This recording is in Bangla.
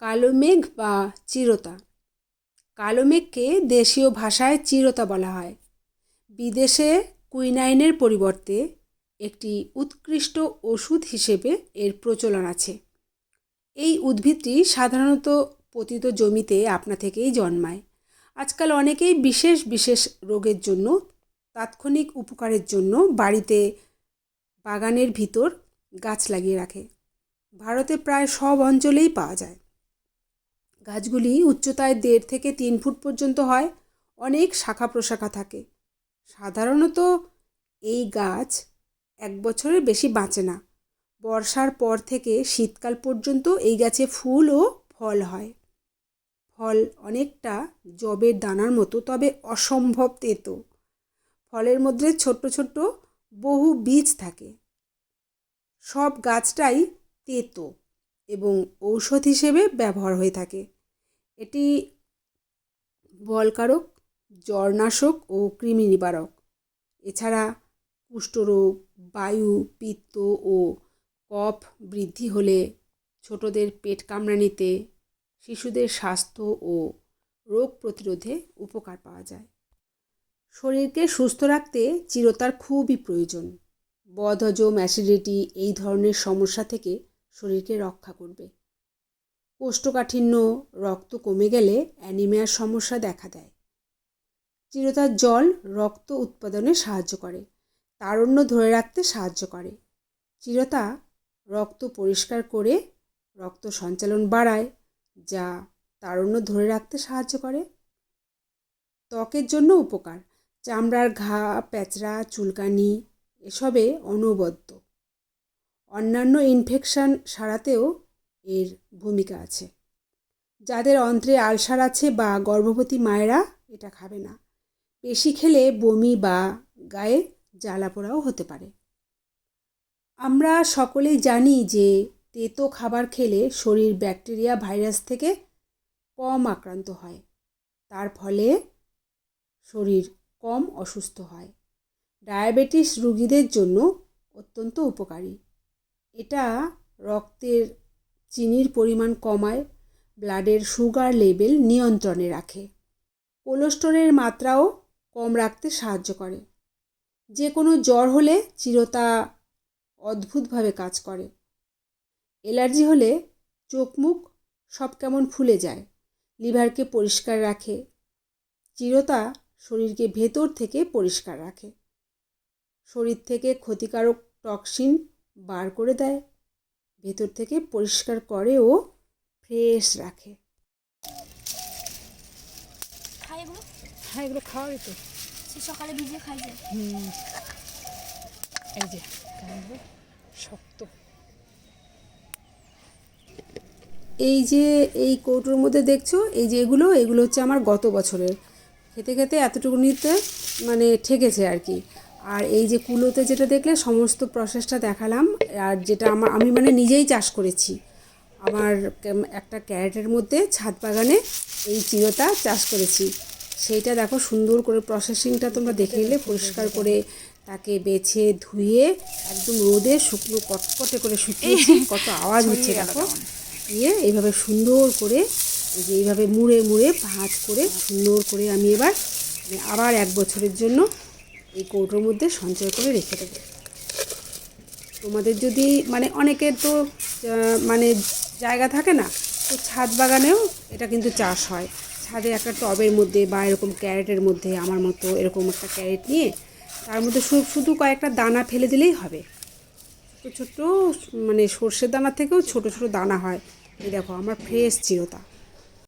কালো মেঘ বা চিরতা। কালো মেঘকে দেশীয় ভাষায় চিরতা বলা হয়। বিদেশে কুইনাইনের পরিবর্তে একটি উৎকৃষ্ট ওষুধ হিসেবে এর প্রচলন আছে। এই উদ্ভিদটি সাধারণত পতিত জমিতে আপনা থেকেই জন্মায়। আজকাল অনেকেই বিশেষ বিশেষ রোগের জন্য, তাৎক্ষণিক উপকারের জন্য বাড়িতে বাগানের ভিতর গাছ লাগিয়ে রাখে। ভারতে প্রায় সব অঞ্চলেই পাওয়া যায়। গাছগুলি উচ্চতায় দেড় থেকে তিন ফুট পর্যন্ত হয়, অনেক শাখা প্রশাখা থাকে। সাধারণত এই গাছ এক বছরের বেশি বাঁচে না। বর্ষার পর থেকে শীতকাল পর্যন্ত এই গাছে ফুল ও ফল হয়। ফল অনেকটা জবের দানার মতো, তবে অসম্ভব তেতো। ফলের মধ্যে ছোট্ট ছোট্ট বহু বীজ থাকে। সব গাছটাই তেতো এবং ঔষধ হিসেবে ব্যবহার হয়ে থাকে। এটি বলকারক জ্বরনাশক ও কৃমি নিবারক। এছাড়া কুষ্ঠরোগ, বায়ু, পিত্ত ও কফ বৃদ্ধি হলে ছোটদের পেট কামড়ানিতে শিশুদের স্বাস্থ্য ও রোগ প্রতিরোধে উপকার পাওয়া যায়। শরীরকে সুস্থ রাখতে চিরতার খুবই প্রয়োজন। বদহজম অ্যাসিডিটি এই ধরনের সমস্যা থেকে শরীরকে রক্ষা করবে। কোষ্ঠকাঠিন্য, রক্ত কমে গেলে অ্যানিমিয়ার সমস্যা দেখা দেয়। চিরতার জল রক্ত উৎপাদনে সাহায্য করে, তারণ্য ধরে রাখতে সাহায্য করে। চিরতা রক্ত পরিষ্কার করে রক্ত সঞ্চালন বাড়ায়, যা তারণ্য ধরে রাখতে সাহায্য করে। ত্বকের জন্য উপকার, চামড়ার ঘা, প্যাঁচড়া, চুলকানি, এসবে অনবদ্য অন্যান্য ইনফেকশন সারাতেও এর ভূমিকা আছে। যাদের অন্ত্রে আলসার আছে বা গর্ভবতী মায়েরা এটা খাবে না। বেশি খেলে বমি বা গায়ে জ্বালা পোড়াও হতে পারে। আমরা সকলেই জানি যে তেতো খাবার খেলে শরীর ব্যাকটেরিয়া ভাইরাস থেকে কম আক্রান্ত হয়। তার ফলে শরীর কম অসুস্থ হয়। ডায়াবেটিস রুগীদের জন্য অত্যন্ত উপকারী। এটা রক্তের চিনির পরিমাণ কমায়, ব্লাডের সুগার লেভেল নিয়ন্ত্রণে রাখে। কোলেস্টোরের মাত্রাও কম রাখতে সাহায্য করে। যে কোনো জ্বর হলে চিরতা অদ্ভুতভাবে কাজ করে। অ্যালার্জি হলে চোখ মুখ সব কেমন ফুলে যায়, লিভারকে পরিষ্কার রাখে, চিরতা শরীরকে ভেতর থেকে পরিষ্কার রাখে। শরীর থেকে ক্ষতিকারক টক্সিন বার করে দেয়। ভেতর থেকে পরিষ্কার করে ও ফ্রেশ রাখে। খাই এগুলো? হ্যাঁ এগুলো খাওয়াই তো। সে সকালে খাই হুম। এই যে শক্ত। এই যে এই কৌটোর মধ্যে দেখছ? এই যে এগুলো এগুলো হচ্ছে আমার গত বছরের। খেতে খেতে এতটুকু নিতে মানে ঠেকেছে আর কি। আর এই যে কুলোতে যেটা দেখলে সমস্ত প্রসেসটা দেখালাম আর যেটা আমার আমি মানে নিজেই চাষ করেছি। আমার একটা ক্যারেটের মধ্যে ছাদ বাগানে এই চিরতা চাষ করেছি। সেইটা দেখো সুন্দর করে প্রসেসিংটা তোমরা দেখে নিলে পরিষ্কার করে তাকে বেছে ধুয়ে একদম রোদে শুকনো কটকটে করে শুকিয়েছি। কত আওয়াজ হচ্ছে দেখো। দিয়ে এইভাবে সুন্দর করে এই যে এইভাবে মুড়ে মুড়ে ভাঁজ করে সুন্দর করে আমি এবার মানে আবার এক বছরের জন্য এই কৌটোর মধ্যে সঞ্চয় করে রেখে দেবো। তোমাদের যদি মানে অনেকের তো মানে জায়গা থাকে না, তো ছাদ বাগানেও এটা কিন্তু চাষ হয়। ছাদে একটা টবের মধ্যে বা এরকম ক্যারেটের মধ্যে, আমার মতো এরকম একটা ক্যারেট নিয়ে তার মধ্যে শুধু কয়েকটা দানা ফেলে দিলেই হবে। ছোটো ছোটো মানে সর্ষের দানা থেকেও ছোটো ছোটো দানা হয়। এই দেখো, আমার ফ্রেশ চিরতা।